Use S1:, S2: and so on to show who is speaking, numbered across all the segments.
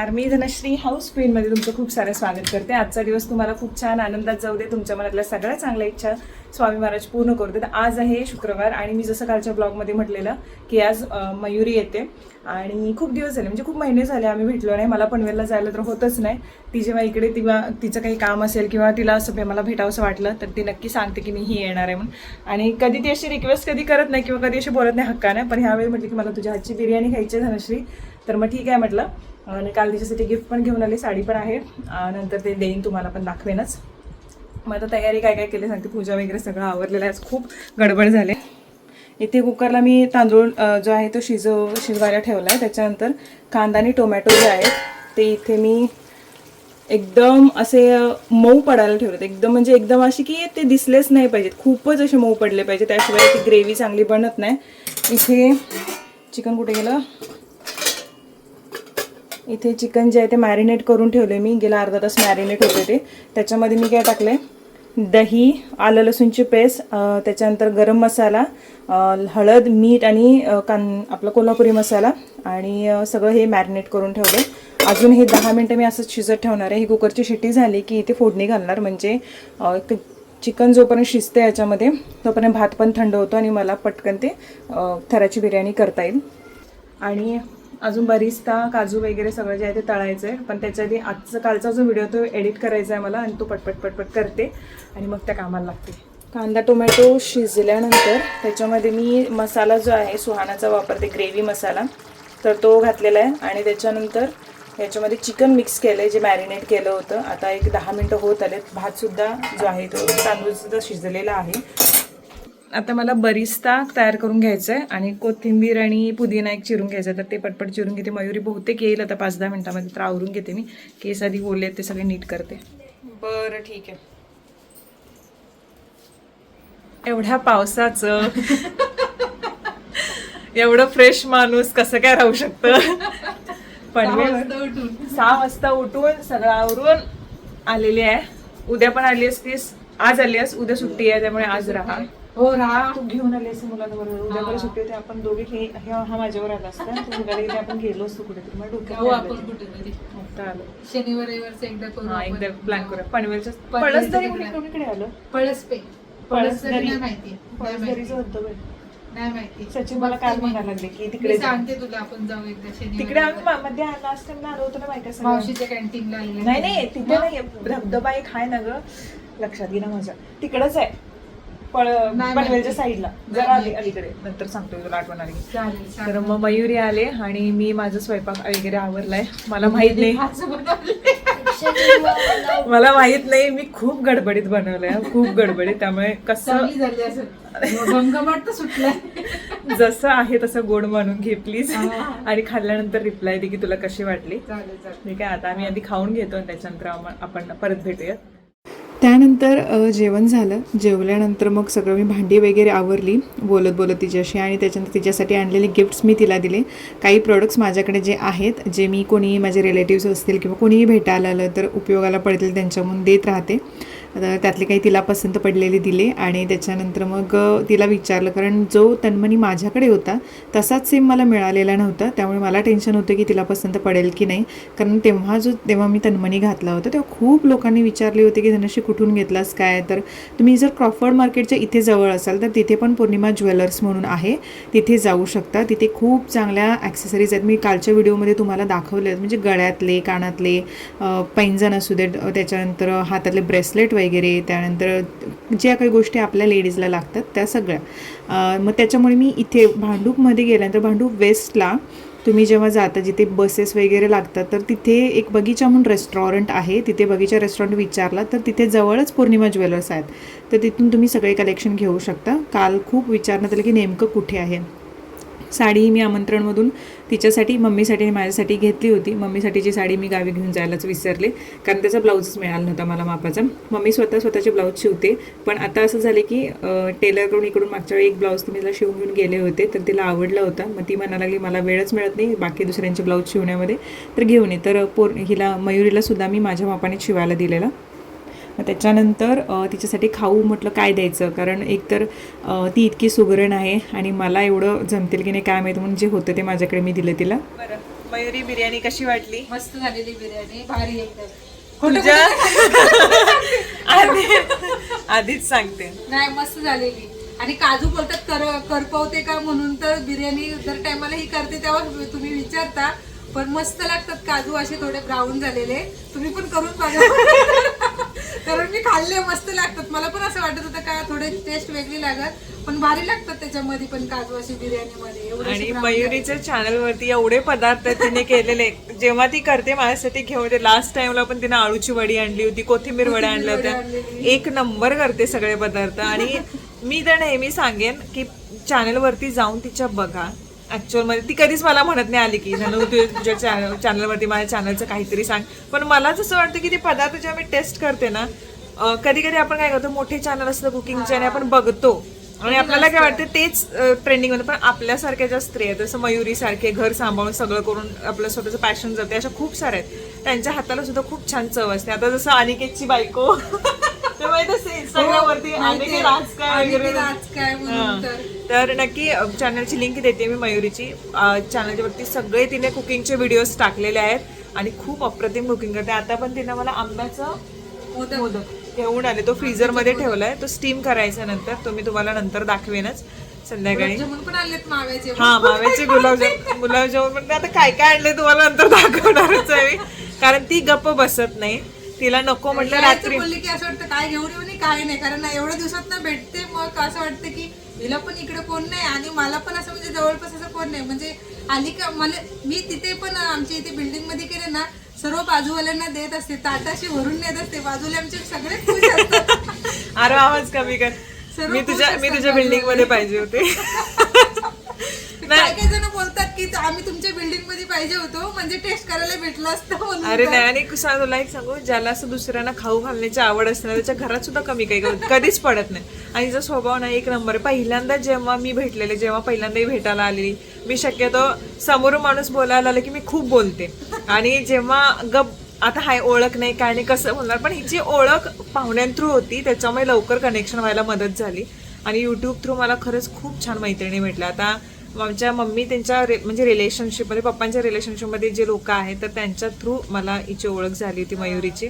S1: नमस्कार. मी धनश्री हाऊस क्वीनमध्ये तुमचं खूप सारं स्वागत करते. आजचा दिवस तुम्हाला खूप छान आनंदात जाऊ दे. तुमच्या मनातल्या सगळ्या चांगल्या इच्छा स्वामी महाराज पूर्ण करू देत. आज आहे शुक्रवार आणि मी जसं कालच्या ब्लॉगमध्ये म्हटलेलं की आज मयुरी येते. आणि खूप दिवस झाले म्हणजे खूप महिने झाले आम्ही भेटलो नाही. मला पनवेलला जायला तर होतच नाही. ती जेव्हा इकडे तिला तिचं काही काम असेल किंवा तिला असं भे- मला भेटावंसं वाटलं तर ती नक्की सांगते की मी ही येणार आहे म्हणून. आणि कधी ती अशी रिक्वेस्ट कधी करत नाही किंवा कधी अशी बोलत नाही हक्काने. पण ह्यावेळी म्हटलं की मला तुझ्या हातची बिर्याणी खायची आहे धनश्री. तर मग ठीक आहे म्हटलं. आणि काल तिच्यासाठी गिफ्ट पण घेऊन आली साडी पण आहे. नंतर ते देईन तुम्हाला पण दाखवेनच. मग आता तयारी काय काय केली सांगते पूजा वगैरे सगळं आवरलेलं आहे. आज खूप गडबड झाले. इथे कुकरला मी तांदूळ जो आहे तो शिजव शिजवायला ठेवला आहे त्याच्यानंतर कांदा आणि टोमॅटो जे आहेत ते इथे मी एकदम असे मऊ पडायला ठेवलेत. एकदम म्हणजे एकदम अशी की ते दिसलेच नाही पाहिजेत. खूपच असे मऊ पडले पाहिजे त्याशिवाय ती ग्रेव्ही चांगली बनत नाही. इथे चिकन कुठे गेलं? इथे चिकन जे आहे ते मॅरिनेट करून ठेवले मी. गेला अर्धा तास मॅरिनेट होते ते. त्याच्यामध्ये मी काय टाकले दही आलं लसूणची पेस्ट त्याच्यानंतर गरम मसाला हळद मीठ आणि कान आपला कोल्हापुरी मसाला आणि सगळं हे मॅरिनेट करून ठेवले अजून हे दहा मिनटं मी असंच शिजत ठेवणार आहे. ही कुकरची शिट्टी झाली की इथे फोडणी घालणार. म्हणजे चिकन जोपर्यंत शिजते याच्यामध्ये तोपर्यंत भात पण थंड होतो आणि मला पटकन ते थराची बिर्याणी करता येईल. आणि अजून बरिस्ता काजू वगैरे सगळं जे आहे ते तळायचं आहे. पण त्याच्या आधी आजचा कालचा जो व्हिडिओ तो एडिट करायचा आहे मला आणि तो पटपट पटपट करते आणि मग त्या कामाला लागते. कांदा टोमॅटो शिजल्यानंतर त्याच्यामध्ये मी मसाला जो आहे सुहानाचा वापरते ग्रेव्ही मसाला तर तो घातलेला आहे आणि त्याच्यानंतर याच्यामध्ये चिकन मिक्स केलं आहे जे मॅरिनेट केलं होतं. आता एक दहा मिनटं होत आलेत. भातसुद्धा जो आहे तो तांदूळसुद्धा शिजलेला आहे. आता मला बरिस्ता तयार करून घ्यायचं आहे आणि कोथिंबीर आणि पुदिना एक चिरून घ्यायचं आहे तर ते पटपट चिरून घेते. मयुरी बहुतेक येईल आता पाच दहा मिनिटामध्ये तर आवरून घेते मी. केस आधी बोलले ते सगळे नीट करते. बरं ठीक आहे. एवढ्या पावसाचं एवढं फ्रेश माणूस कसं काय राहू शकतं? पनवेल सहा वाजता उठून सगळं आवरून आलेली आहे. उद्या पण आली असतीस आज आली आहेस. उद्या सुट्टी आहे त्यामुळे आज राहा.
S2: हो राहा
S1: तू घेऊन आली असं मुलांबरोबर. उद्या परत सुट्टी होती आपण दोघे ह्या- हा माझ्यावर आला असता. तू इथे आपण गेलो असतो कुठेतरी. मला डोक्यात
S2: हो आपण
S1: आलं ते.
S2: कुठेतरी.
S1: आता आलो
S2: शनिवार रविवारचं एकदा करू
S1: हा
S2: आपण.
S1: एकदा प्लॅन करूया. पनवेलच्या
S2: पनवेलच्या
S1: पळसदरी
S2: तिकडे.
S1: कोणीकडे आलं?
S2: पळसपे पळसदरी नाही माहिती. नाही
S1: पळसदरीचं
S2: माहिती.
S1: होतं बाई.
S2: नाही माहिती.
S1: सचिन मला काल म्हणायला लागले की तिकडे
S2: मी
S1: जा.
S2: सांगते तुला आपण जाऊ एकदा शनिवार.
S1: तिकडे आम्ही. मा- मध्ये लास्ट टाइमला आलो होतो ना बायका सगळ्या.
S2: मावशीच्या कॅन्टीनला आलेले
S1: नाही नाही तिथे नाही धबधबा एक आहे ना ग. लक्षात घे ना माझ्या तिकडच आहे. पनवेलच्या. साईडला जरा. अलीकडे नंतर सांगतो तुला आठवण आली तर. मग मयुरी आले आणि मी माझं स्वयंपाक वगैरे आवरलाय मला माहीत नाही. मला माहीत नाही मी खूप गडबडीत बनवलंय खूप गडबडीत त्यामुळे कसं जसं आहे तसं गोड मानून घे प्लीज. आणि खाल्ल्यानंतर रिप्लाय दे की तुला कशी वाटली ठीक आहे आता आम्ही आधी खाऊन घेतो आणि त्याच्यानंतर आपण परत भेटूया
S3: त्यानंतर जेवण झालं. जेवल्यानंतर मग सगळं मी भांडी वगैरे आवरली बोलत बोलत तिच्याशी आणि त्याच्यानंतर तिच्यासाठी आणलेले गिफ्ट्स मी तिला दिले. काही प्रोडक्ट्स माझ्याकडे जे आहेत जे मी कोणी माझे रिलेटिव्स असतील किंवा कोणीही भेटायला आलं तर उपयोगाला पडतील त्यांच्यामधून देत राहते. त्यातले काही तिला पसंत पडलेले दिले आणि त्याच्यानंतर मग तिला विचारलं. कारण जो तन्मनी माझ्याकडे होता तसाच सेम मला मिळालेला नव्हता. त्यामुळे मला टेन्शन होतं की तिला पसंत पडेल की नाही. कारण तेव्हा जो तेव्हा मी तन्मनी घातला होता तेव्हा खूप लोकांनी विचारले होते की धनश्री कुठून घेतलास? काय? तर तुम्ही जर क्रॉफर्ड मार्केटच्या इथे जवळ असाल तर तिथे पण पौर्णिमा ज्वेलर्स म्हणून आहे. तिथे जाऊ शकता. तिथे खूप चांगल्या ॲक्सेसरीज आहेत. मी कालच्या व्हिडिओमध्ये तुम्हाला दाखवले आहेत. म्हणजे गळ्यातले कानातले पैंजण असू देत त्याच्यानंतर हातातले ब्रेसलेट वगैरे त्यानंतर ज्या काही गोष्टी आपल्या लेडीजला लागतात त्या सगळ्या. मग त्याच्यामुळे मी इथे भांडूपमध्ये गेल्यानंतर भांडूप वेस्टला तुम्ही जेव्हा जाता जिथे बसेस वगैरे लागतात तर तिथे एक बगीचा म्हणून रेस्टॉरंट आहे. तिथे बगीचा रेस्टॉरंट विचारला तर तिथे जवळच पौर्णिमा ज्वेलर्स आहेत. तर तिथून तुम्ही सगळे कलेक्शन घेऊ शकता. काल खूप विचारण्यात आलं की नेमकं कुठे आहे? साडी मी आमंत्रणमधून तिच्यासाठी मम्मीसाठी आणि माझ्यासाठी घेतली होती. मम्मीसाठीची साडी मी गावी घेऊन जायलाच विसरले. कारण त्याचा ब्लाऊजच मिळाला नव्हता मला मापाचा. मम्मी स्वतः स्वतःचे ब्लाऊज शिवते. पण आता असं झालं की टेलरकडून इकडून मागच्या वेळी एक ब्लाऊज तुम्ही तिला शिवून घेऊन गेले होते. तर तिला आवडला होता. मग ती म्हणायला लागली मला वेळच मिळत नाही बाकी दुसऱ्यांचे ब्लाऊज शिवण्यामध्ये. तर घेऊन ये. तर पोर हिला मयुरीला सुद्धा मी माझ्या मापाने शिवायला दिलेला. मग त्याच्यानंतर तिच्यासाठी खाऊ म्हटलं काय द्यायचं? कारण एकतर ती इतकी सुगरण आहे आणि मला एवढं जमतील की नाही काय माहीत म्हणून जे होतं ते माझ्याकडे मी दिलं तिला.
S1: बरं. मयुरी बिर्याणी कशी वाटली?
S2: मस्त झालेली बिर्याणी भारी एकदम.
S1: तुझ्या आधी आधीच सांगते.
S2: नाही मस्त झालेली. आणि काजू बोलतात कर करपवते का म्हणून तर बिर्याणी दर टायमाला ही करते तेव्हा तुम्ही विचारता. पण मस्त लागतात काजू असे थोडे ब्राऊन झालेले. तुम्ही पण करून बघा. कारण मी खाल्ले मस्त लागतात. मला पण असं वाटत होतं का थोडे टेस्ट वेगळी लागत. पण भारी लागतात त्याच्यामध्ये पण काजू अशी बिर्याणीमध्ये.
S1: आणि मयुरीच्या चॅनल वरती एवढे पदार्थ तिने केलेले. जेव्हा ती करते माझ्यासाठी घेऊन येते. लास्ट टाइमला पण तिने आळूची वडी आणली होती कोथिंबीर वड्या आणल्या होत्या. एक नंबर करते सगळे पदार्थ. आणि मी तर नेहमी सांगेन की चॅनल वरती जाऊन तिच्या बघा. ऍक्च्युअलमध्ये ती कधीच मला म्हणत नाही आली की "ननू, तू तुझ्या चॅनल वरती माझ्या चॅनलचं काहीतरी सांग. पण मला जसं वाटतं की ते पदार्थ जेव्हा मी टेस्ट करते ना कधी कधी आपण काय करतो मोठे चॅनल असतं कुकिंगचे आणि आपण बघतो. आणि आपल्याला काय वाटतं तेच ट्रेंडिंगमध्ये. पण आपल्यासारख्या ज्या स्त्रिया आहेत जसं मयुरी सारखे घर सांभाळून सगळं करून आपलं स्वतःचं पॅशन जाते अशा खूप साऱ्या आहेत. त्यांच्या हाताला सुद्धा खूप छान चव असते. आता जसं अनिकेतची बायको ते माहीत असते इंस्टाग्राम वरती अनिकेत आज काय वगैरे
S2: आज काय म्हणून तर.
S1: तर नक्की चॅनलची लिंक देते मी मयुरीची. चॅनलच्या वरती सगळे तिने कुकिंगचे व्हिडिओज टाकलेले आहेत आणि खूप अप्रतिम कुकिंग करते. आता पण तिने मला आंब्याचं
S2: मोदक.
S1: मोदक घेऊन आले. तो फ्रीझरमध्ये ठेवलाय. तो स्टीम करायचा नंतर. तो मी तुम्हाला नंतर दाखवेनच संध्याकाळी.
S2: गुलाबजामुन पण आणलेत माव्याचे.
S1: हा माव्याचे गुलाबजाम गुलाबजामुन पण आता काय काय आणले तुम्हाला नंतर दाखवणारच आहे मी. कारण ती गप्प बसत नाही. तिला नको म्हटलं रात्री.
S2: बोलली की असं वाटतं काय घेऊन येऊ आणि काय नाही. कारण एवढ्या दिवसात ना भेटते मग असं वाटतं की हिला पण इकडे कोण नाही आणि मला पण असं म्हणजे जवळपास असं कोण नाही. म्हणजे आली का मला मी तिथे पण आमच्या इथे बिल्डिंगमध्ये गेले ना सर्व बाजूवाल्यांना देत असते. ताटाशी भरून नेत असते. बाजूला आमचे सगळे खुश असतात.
S1: अरे आवाज कमी कर. मी तुझ्या मी तुझ्या बिल्डिंगमध्ये पाहिजे होते.
S2: की आम्ही तुमच्या बिल्डिंगमध्ये पाहिजे होतो म्हणजे टेस्ट करायला भेटलं असतं
S1: अरे नाही आणि सांग तुला एक सांगू ज्याला असं दुसऱ्यांना खाऊ घालण्याची आवड असते ना त्याच्या घरात सुद्धा कमी काही कधीच पडत नाही. आणि तिचा स्वभाव ना एक नंबर पहिल्यांदा जेव्हा मी भेटलेले जेव्हा पहिल्यांदाही भेटायला आलेली मी शक्यतो समोर माणूस बोलायला आलं की मी खूप बोलते. आणि जेव्हा गप आता हाय ओळख नाही काय नाही कसं बोलणार पण हिची ओळख पाहुण्यां थ्रू होती त्याच्यामुळे लवकर कनेक्शन व्हायला मदत झाली. आणि युट्यूब थ्रू मला खरंच खूप छान मैत्रिणी भेटल्या. आता आमच्या मम्मी त्यांच्या रे- म्हणजे रिलेशनशिपमध्ये पप्पांच्या रिलेशनशिपमध्ये जे लोक आहेत तर त्यांच्या थ्रू मला हिची ओळख झाली होती मयुरीची.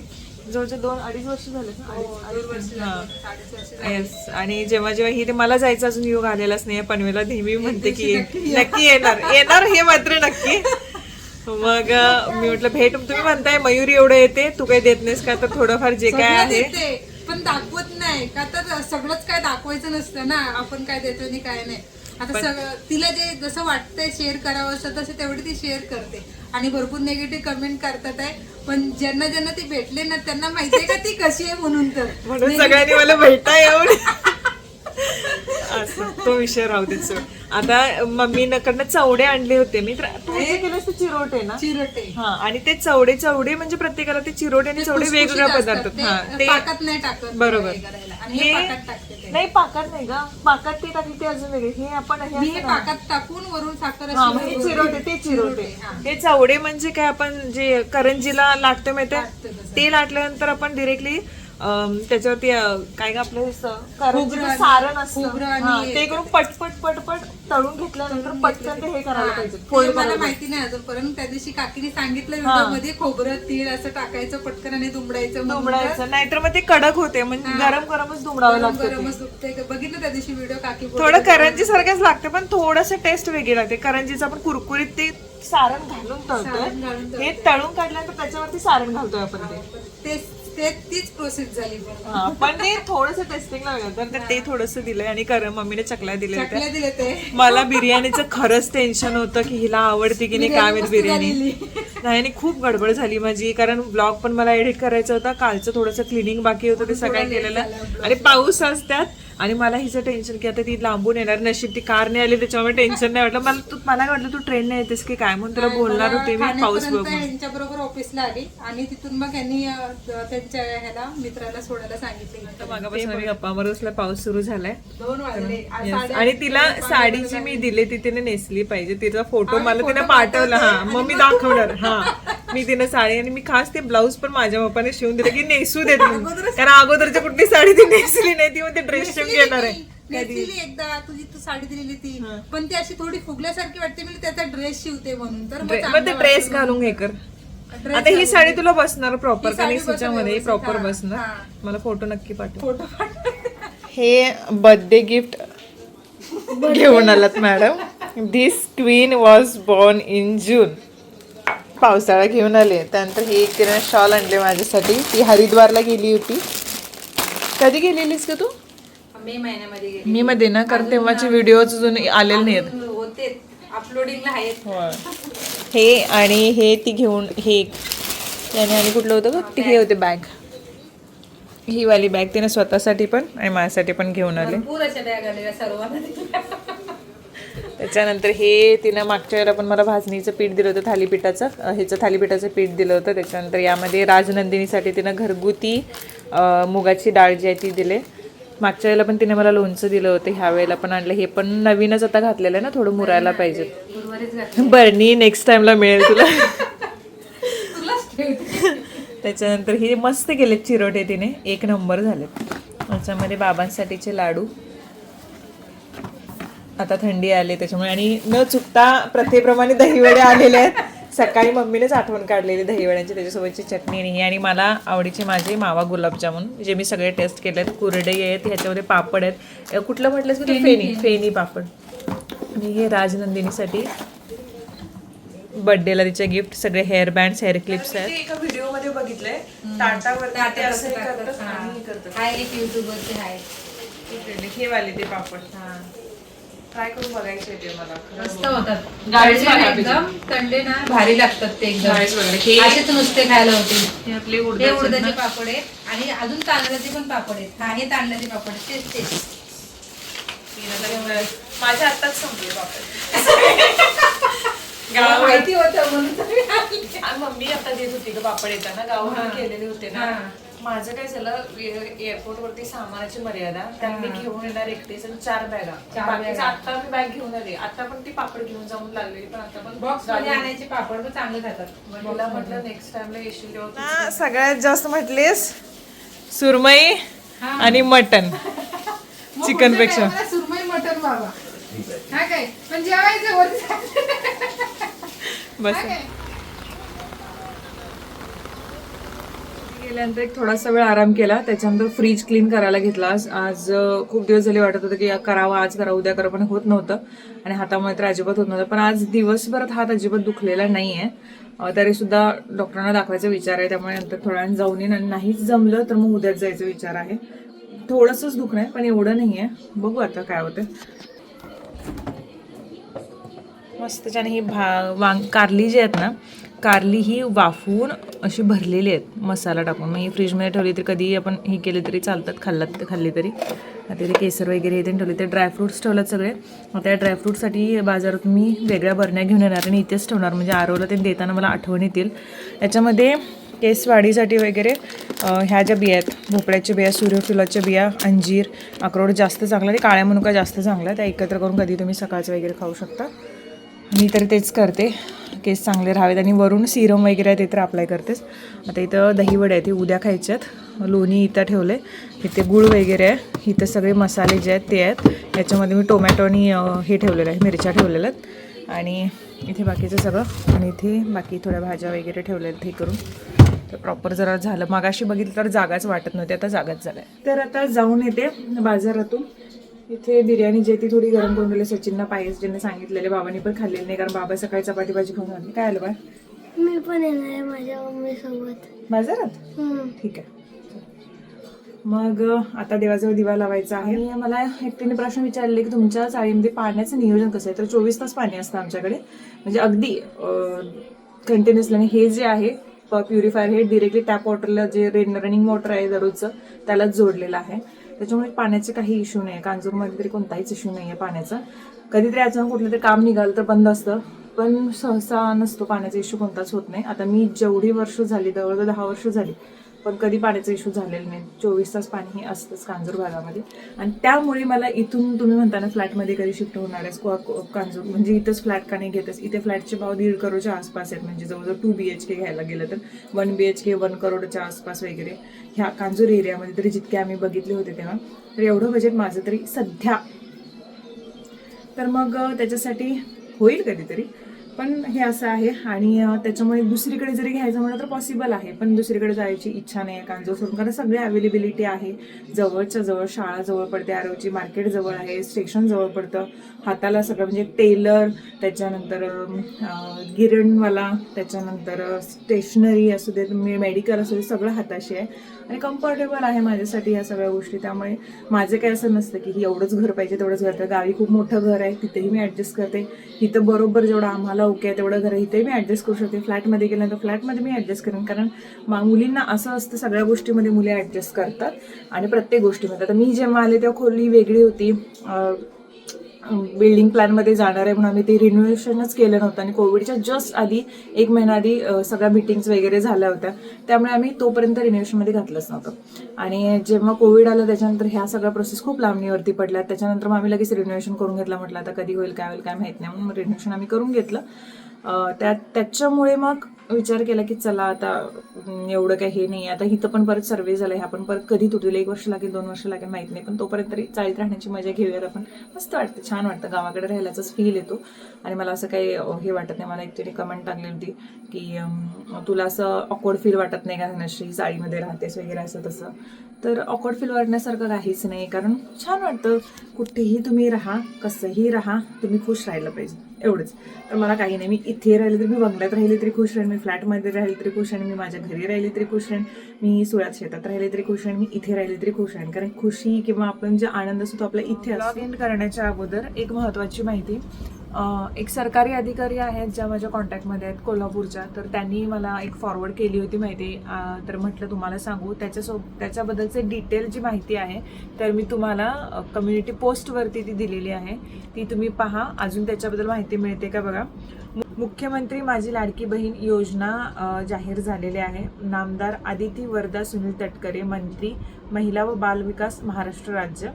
S1: जवळजवळ दोन अडीच वर्ष झाले अडीच- हां. येस आणि जेव्हा जेव्हा ही मला जायचं अजून योग आलेलाच नाही पनवेला नेहमी म्हणते की नक्की येणार येणार हे मात्र नक्की. मग मी म्हटलं भेट तुम्ही म्हणताय मयुरी एवढं येते तू काही देत नाहीस का? तर थोडंफार जे काय आहे.
S2: पण दाखवत नाही. का तर सगळंच काय दाखवायचं नसतं ना? आपण काय देतो आणि काय नाही. आता सगळं तिला जे जसं वाटतंय शेअर करावं असं तसं तेवढी ती शेअर करते. आणि भरपूर निगेटिव्ह कमेंट करतात आहे. पण ज्यांना ज्यांना ती भेटले ना त्यांना माहितीये का ती कशी आहे म्हणून तर?
S1: म्हणून सगळ्यांनी मला भेटता येऊन असं तो विषय राहू दे सोड. आता मम्मीकडनं चवडे आणले होते मी तर तू जे केलंस ते चिरोटे ना
S2: चिरटे
S1: हा आणि ते चवडे चवडे म्हणजे प्रत्येकाला ते चिरोटे आणि चवडे वेगवेगळ्या पदार्थ हा
S2: ते पाकात नाही टाकत
S1: बरोबर.
S2: हे करायला. आणि पाकात टाकते ते.
S1: नाही पाकात नाही ग पाकात ते टाकली ते अजून वेगळे हे आपण हे
S2: हे
S1: ना.
S2: पाकात टाकून वरून साखर
S1: हा
S2: अशी
S1: मग हे चिरोटे ते चिरोटे
S2: हा.
S1: चवडे म्हणजे काय आपण जे करंजीला लाटतो माहिती. ते लाटल्यानंतर आपण डिरेक्टली त्याच्यावरती काय ग आपलं हे सारण असतं. ते करून पटपट पटपट तळून घेतल्यानंतर पटकन ते हे करायला पाहिजे.
S2: मला माहिती नाही अजूनपर्यंत. त्या दिवशी काकीने सांगितलं मध्ये खोबरं तीळ असं टाकायचं पटकन आणि दुमडायचं
S1: दुमडायचं. नाहीतर मग ते कडक होते. म्हणजे गरम गरमच दुमडावं लागतं.
S2: गरमच दुखतंय का? बघितलं त्या दिवशी व्हिडिओ काकी
S1: थोडं करंजी सारखंच लागते पण थोडस टेस्ट वेगळी लागते. करंजीचं आपण कुरकुरीत ते सारण घालून तळतोय. हे तळून काढल्यानंतर त्याच्यावरती सारण घालतोय आपण ते.
S2: ते ते- तीच प्रोसेस झाली पण.
S1: हा, पण ते थोडस टेस्टिंगला वेगळं तर ते थोडस दिलंय आणि कर मम्मीने चकल्या दिल्या होत्या.
S2: चकल्या दिले ते.
S1: मला बिर्याणीचं खरंच टेन्शन होतं की हिला आवडते की नाही काय माहीत बिर्याणी. नाही आणि खूप गडबड झाली माझी कारण ब्लॉग पण मला एडिट करायचा होता. कालचं थोडंसं क्लिनिंग बाकी होतं ते सगळं केलेलं. आणि पाऊस असतात आणि मला हिचं टेन्शन की आता ती लांबून येणार नशीब ती कार नाही आली त्याच्यामुळे टेन्शन नाही वाटलं. मला तू मला वाटलं तू ट्रेनने येतेस की काय? म्हणून तुला बोलणार होते मी पाऊस बघून.
S2: यांच्या बरोबर ऑफिसला आली आणि तिथून मग यांनी त्यांच्या ह्याला मित्राला सोडायला सांगितलं.
S1: मागापासून आम्ही गप्पा असल्या पाऊस सुरू झालाय. आणि तिला साडी जी मी दिली ती तिने नेसली पाहिजे. तिचा फोटो मला तिने पाठवला. हा मग मी दाखवणार. हा. मी तिने साडी आणि मी खास ते ब्लाऊज पण माझ्या पप्पाने शिवून दिलं की नेसू देत म्हणून. कारण अगोदरच्या कुठली साडी ती नेसली नाही ती म्हणते ड्रेस शिवून घेणार आहे.
S2: नेसलेली एकदा. तुझी तू साडी दिलेली ती. पण ती अशी थोडी फुगल्यासारखी वाटते मी त्याचा ड्रेस शिवते म्हणून. तर मग
S1: मग ते
S2: चांगलं
S1: ड्रेस
S2: वाटतं.
S1: घालून हे कर.
S2: Dress
S1: आता ही
S2: घालून
S1: साडी तुला बसणार प्रॉपर
S2: ही
S1: कारण
S2: व्यवस्थित,
S1: प्रॉपर
S2: हा.
S1: बसणार. मला फोटो नक्की पाठव.
S2: फोटो पाठ
S1: हे बर्थडे गिफ्ट घेऊन आलात madam this queen was born in June पावसाळा घेऊन आले. त्यानंतर ही एक तिने शॉल आणले माझ्यासाठी. ती हरिद्वारला गेली होती. कधी गेलेलीस का तू?
S2: मे महिन्यामध्ये
S1: मी मध्ये ना? कारण तेव्हाचे व्हिडिओ अजून आलेले नाहीत
S2: अजून होते. अपलोडिंगला आहेत.
S1: हे आणि हे ती घेऊन हे एक. याने आणि कुठलं होतं ग? ते हे होते बॅग ही वाली बॅग तिने स्वतःसाठी पण आणि माझ्यासाठी पण घेऊन आले.
S2: भरपूर अशा बॅग आलेल्या सर्वांना. दिल्या.
S1: त्याच्यानंतर हे तिनं मागच्या वेळेला पण मला भाजणीचं पीठ दिलं होतं थालीपीठाचं. ह्याचं थालीपीठाचं पीठ दिलं होतं. त्याच्यानंतर यामध्ये राजनंदिनीसाठी तिनं घरगुती मुगाची डाळ जी आहे ती दिले. मागच्या वेळेला पण तिने मला लोणचं दिलं होतं ह्या वेळेला पण आणलं. हे पण नवीनच आता घातलेलं आहे ना थोडं मुरायला पाहिजे. बरणी नेक्स्ट टाइमला मिळेल तुला. त्याच्यानंतर हे मस्त केलेत चिरोटे तिने. एक नंबर झाले त्याच्यामध्ये बाबांसाठीचे लाडू. आता थंडी आली त्याच्यामुळे. आणि न चुकता प्रथेप्रमाणे दहीवडे आलेले आहेत. सकाळी मम्मीनेच आठवण काढलेली दहीवड्यांची त्याच्यासोबतची चटणी आणि ही. आणि मला आवडीचे माझे मावा गुलाबजामुन जे मी सगळे टेस्ट केले आहेत कुरडई आहेत ह्याच्यामध्ये पापड आहेत. कुठलं म्हटलंस की तू? फेनी फेनी. पापड. आणि हे राजनंदिनीसाठी बर्थडेला तिचे गिफ्ट सगळे हेअर बँड हेअर क्लिप्स आहेत. एका व्हिडिओमध्ये बघितलंय.
S2: कसं करतात. हा. हा. एक युट्यूबवरती आहे
S1: हे वाले ते पापड. ट्राय करून बघायचे ते मला.
S2: मस्त होतात.
S1: बघा
S2: एकदम थंडे ना भारी लागतात ते एकदम.
S1: हे-
S2: असेच नुसते खायला होते.
S1: हे आपले
S2: हे
S1: उडदाचे आहेत
S2: उडदाचे
S1: ना.
S2: पापड आहेत. आणि अजून तांदळाचे पण पापड आहेत. हा हे तांदळाचे पापड आहेत. तेच तेच.
S1: माझ्या आत्ताच संपले पापड.
S2: मला माहिती होतं म्हणून तर मी आणले.
S1: आणि मम्मी आता देत होती ग पापड येताना. गावाहून केलेले होते ना.
S2: हा.
S1: माझं काय झालं एअरपोर्ट वरती सामानाची मर्यादा त्यात मी घेऊन येणार एकटीच आणि चार बॅगा.
S2: चार
S1: बाकीचं
S2: बॅगा.
S1: आता मी बॅग घेऊन आले. आता पण ती पापड घेऊन जाऊन लागलेली पण आता पण
S2: बॉक्समध्ये आणायचे पापड पण चांगले खातात
S1: मला म्हटलं नेक्स्ट टाइमला येशील तेव्हा सगळ्यात जास्त म्हटलीस सुरमई आणि मटन. चिकनपेक्षा
S2: सुरमई मटन बाबा? हा काय? पण जेवायचं
S1: बस. गेल्यानंतर एक थोडासा वेळ आराम केला. त्याच्यानंतर फ्रीज क्लीन करायला घेतला. आज खूप दिवस झाले वाटत होतं की करावं आज करावं उद्या करा पण होत नव्हतं. आणि हातामुळे तर अजिबात होत नव्हतं. पण आज दिवसभरात हात अजिबात दुखलेला नाही आहे तरी सुद्धा डॉक्टरांना दाखवायचा विचार आहे. त्यामुळे नंतर थोड्या वेळ जाऊन येईन. आणि नाहीच जमलं तर मग उद्याच जायचा विचार आहे. थोडंसंच दुखणं आहे पण एवढं नाही आहे बघू आता काय होतं मस्त त्याच्याने ही भा वांग कारली जी आहेत ना कारली ही वाफवून अशी भरलेली आहेत मसाला टाकून. मग ही फ्रीजमध्ये ठेवली तरी कधी आपण ही केले तरी चालतात खाल्लात खाल्ली तरी. आता ते केसर वगैरे इथे ठेवले ते ड्रायफ्रुट्स ठेवलेत सगळे. मग त्या ड्रायफ्रूटसाठी बाजारात मी वेगळ्या बरण्या घेऊन येणार आणि इथेच ठेवणार. म्हणजे आरोला ते देताना मला आठवण येतील. याच्यामध्ये केस वाढीसाठी वगैरे ह्या ज्या बिया आहेत भोपळ्याच्या बिया सूर्यफुलाच्या बिया अंजीर अक्रोड जास्त चांगला आणि काळ्या मनुका जास्त चांगला त्या एकत्र करून कधी तुम्ही सकाळचं वगैरे खाऊ शकता. मी तर तेच करते. केस चांगले राहावेत आणि वरून सिरम वगैरे आहे ते तर अप्लाय करतेच आता इथं दहीवडे आहेत ते उद्या खायच्यात. लोणी इथं ठेवले इथे गुळ वगैरे आहे. इथं सगळे मसाले जे आहेत ते आहेत. याच्यामध्ये मी टोमॅटो आणि हे ठेवलेलं आहे मिरच्या ठेवलेल्या आहेत. आणि इथे बाकीचं सगळं. आणि इथे बाकी थोड्या भाज्या वगैरे ठेवल्या आहेत हे करून. तर प्रॉपर जरा झालं. मागाशी बघितलं तर जागाच वाटत नव्हती. आता जागाच झालं तर आता जाऊन येते बाजारातून. इथे बिर्याणी जे ती थोडी गरम करून दिली. सचिनना पाहिजे ज्यांनी सांगितलेले बाबांनी पण खाल्लेली नाही कारण बाबा सकाळी चपाती भाजी खाऊन आले. काय आलं बा
S4: मी पण येणार आहे माझ्या मम्मी सोबत
S1: बाजारात ठीक आहे. मग आता देवाजवळ दिवा लावायचा आहे. आणि मला एकटीने प्रश्न विचारले की तुमच्या चाळीमध्ये पाण्याचं नियोजन कसं आहे? तर चोवीस तास पाणी असतं आमच्याकडे. म्हणजे अगदी कंटिन्युअसली आणि हे जे आहे प्युरिफायर हे डिरेक्टली टॅप वॉटरला जे रेन रनिंग वॉटर आहे दररोजचं त्यालाच जोडलेलं आहे. त्याच्यामुळे पाण्याचे काही इश्यू नाही आहे कांजूरमध्ये तरी कोणताहीच इश्यू नाही आहे पाण्याचा. कधीतरी अचानक कुठलं तरी काम निघालं तर बंद असतं. पण सहसा नसतो पाण्याचा इश्यू कोणताच होत नाही. आता मी जेवढी वर्ष झाली जवळजवळ दहा वर्ष झाली पण कधी पाण्याचा इश्यू झालेला नाही. चोवीस तास पाणी हे असतंच कांजूर भागामध्ये. आणि त्यामुळे मला इथून तुम्ही म्हणताना फ्लॅटमध्ये कधी शिफ्ट होणार आहेस किंवा कांजूर म्हणजे इथंच फ्लॅट का नाही घेतेस? इथे फ्लॅटचे भाव दीड करोडच्या आसपास आहेत. म्हणजे जवळजवळ टू बी एच के घ्यायला गेलं तर one B H K one करोडच्या आसपास वगैरे ह्या कांजूर एरियामध्ये तरी जितके आम्ही बघितले होते तेव्हा तर एवढं बजेट माझं तरी सध्या. तर मग त्याच्यासाठी होईल कधीतरी. पण हे असं आहे. आणि त्याच्यामुळे दुसरीकडे जरी घ्यायचं म्हणलं तर पॉसिबल आहे. पण दुसरीकडे जायची इच्छा नाही आहे कांजूर सोडून. कारण सगळे अवेलेबिलिटी आहे. जवळच्या जवळ शाळा जवळ पडते. आरोची मार्केट जवळ आहे. स्टेशन जवळ पडतं. हाताला सगळं म्हणजे टेलर त्याच्यानंतर गिरणवाला त्याच्यानंतर स्टेशनरी असू दे मेडिकल असू दे सगळं हाताशी आहे. आणि कम्फर्टेबल आहे माझ्यासाठी या सगळ्या गोष्टी. त्यामुळे माझं काय असं नसतं की ही एवढंच घर पाहिजे तेवढंच घर. तर गावी खूप मोठं घर आहे. तिथेही मी ॲडजस्ट करते. इथं बरोबर जेवढं आम्हाला ओके आहे तेवढं घर इथे मी ॲडजस्ट करू शकते. फ्लॅटमध्ये गेल्यानंतर फ्लॅटमध्ये मी ॲडजस्ट करेन. कारण मा- मुलींना असं असतं सगळ्या गोष्टीमध्ये मुली ॲडजस्ट करतात. आणि प्रत्येक गोष्टीमध्ये. आता मी जेव्हा आले तेव्हा खोली वेगळी होती. बिल्डिंग प्लॅनमध्ये जाणार आहे म्हणून आम्ही ते रिनोव्हेशनच केलं नव्हतं आणि कोविडच्या जस्ट आधी एक महिना आधी सगळ्या मिटिंग्स वगैरे झाल्या होत्या. त्यामुळे आम्ही तोपर्यंत रिनोव्हेशनमध्ये घातलंच नव्हतं. आणि जेव्हा कोविड आलं त्याच्यानंतर ह्या सगळ्या प्रोसेस खूप लांबणीवरती पडल्या. त्याच्यानंतर मग आम्ही लगेच रिनोव्हेशन करून घेतलं म्हटलं आता कधी होईल काय होईल काय माहीत नाही. म्हणून रिनोव्हेशन आम्ही करून घेतलं. त्या त्याच्यामुळे मग विचार केला की चला आता एवढं काही हे नाही आता इथं पण परत सर्वे झालं आहे आपण परत कधी तुटेल एक वर्ष लागेल दोन वर्ष लागेल माहीत नाही. पण तोपर्यंत तरी चाळीत राहण्याची मजा घेऊयात आपण. मस्त वाटतं छान वाटतं. गावाकडे राहिल्याचाच फील येतो. आणि मला असं काही हे वाटत नाही. मला एकतरी कमेंट टाकली होती की तुला असं ऑकवर्ड फील वाटत नाही का धनश्री? चाळीमध्ये राहतेस वगैरे असं तसं. तर ऑकवर्ड फील वाटण्यासारखं काहीच नाही. कारण छान वाटतं. कुठेही तुम्ही राहा कसंही राहा तुम्ही खुश राहिलं पाहिजे. एवढंच. तर मला काही नाही मी इथे राहिले तरी मी बंगल्यात राहिले तरी खुश राहीन मी फ्लॅटमध्ये राहिले तरी खुश राहीन मी माझ्या घरी राहिले तरी खुश राहीन मी सुळ्यात शेतात राहिले तरी खुश राहीन मी इथे राहिले तरी खुश राहीन. कारण खुशी किंवा आपण जे आनंद असतो तो आपल्या इथे लॉग इन करण्याच्या अगोदर एक महत्त्वाची माहिती एक सरकारी अधिकारी आहेत ज्या माझ्या कॉन्टॅक्टमध्ये आहेत कोल्हापूरच्या तर त्यांनी मला एक फॉरवर्ड केली होती माहिती. तर म्हटलं तुम्हाला सांगू. त्याच्यासोबत त्याच्याबद्दलचे डिटेल जी माहिती आहे तर मी तुम्हाला कम्युनिटी पोस्टवरती ती दिलेली आहे. ती तुम्ही पहा. अजून त्याच्याबद्दल माहिती मिळते का बघा? मु- मुख्यमंत्री माझी लाडकी बहीण योजना जाहीर झालेली आहे. नामदार आदिती वरदा सुनील तटकरे मंत्री महिला व बालविकास महाराष्ट्र राज्य.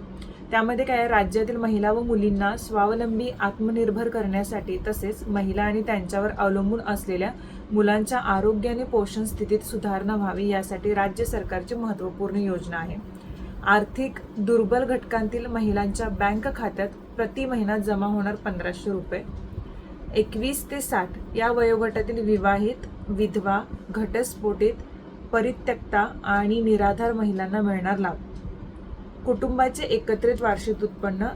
S1: त्यामध्ये काय राज्यातील महिला व मुलींना स्वावलंबी आत्मनिर्भर करण्यासाठी तसेच महिला आणि त्यांच्यावर अवलंबून असलेल्या मुलांच्या आरोग्य आणि पोषण स्थितीत सुधारणा व्हावी यासाठी राज्य सरकारची महत्त्वपूर्ण योजना आहे. आर्थिक दुर्बल घटकांतील महिलांच्या बँक खात्यात प्रति महिना जमा होणार पंधराशे रुपये. एकवीस ते साठ या वयोगटातील विवाहित विधवा घटस्फोटित परित्यक्ता आणि निराधार महिलांना मिळणार लाभ. कुटुंबाचे एकत्रित वार्षिक उत्पन्न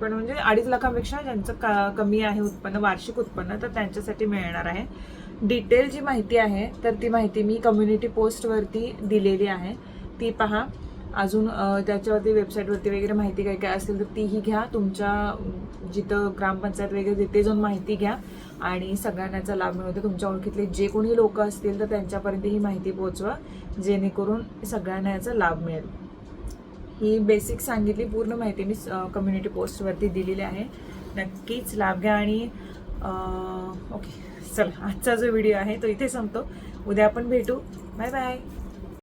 S1: पण म्हणजे अडीच लाखापेक्षा ज्यांचं का कमी आहे उत्पन्न वार्षिक उत्पन्न तर त्यांच्यासाठी मिळणार आहे. डिटेल जी माहिती आहे तर ती माहिती मी कम्युनिटी पोस्टवरती दिलेली आहे. ती पहा. अजून त्याच्यावरती वेबसाईटवरती वगैरे माहिती काय काय असेल तर तीही घ्या. तुमच्या जिथं ग्रामपंचायत वगैरे तिथे जाऊन माहिती घ्या. आणि सगळ्यांना याचा लाभ मिळवतो तुमच्या ओळखीतले जे कोणी लोक असतील तर त्यांच्यापर्यंत ही माहिती पोहोचवा. जेणेकरून सगळ्यांना याचा लाभ मिळेल. ही बेसिक सांगितली पूर्ण माहिती मी कम्युनिटी पोस्टवरती दिलेली आहे. नक्कीच लाभ घ्या आणि ओके चला आजचा जो व्हिडिओ आहे तो इथे संपतो. उद्या आपण भेटू. Bye bye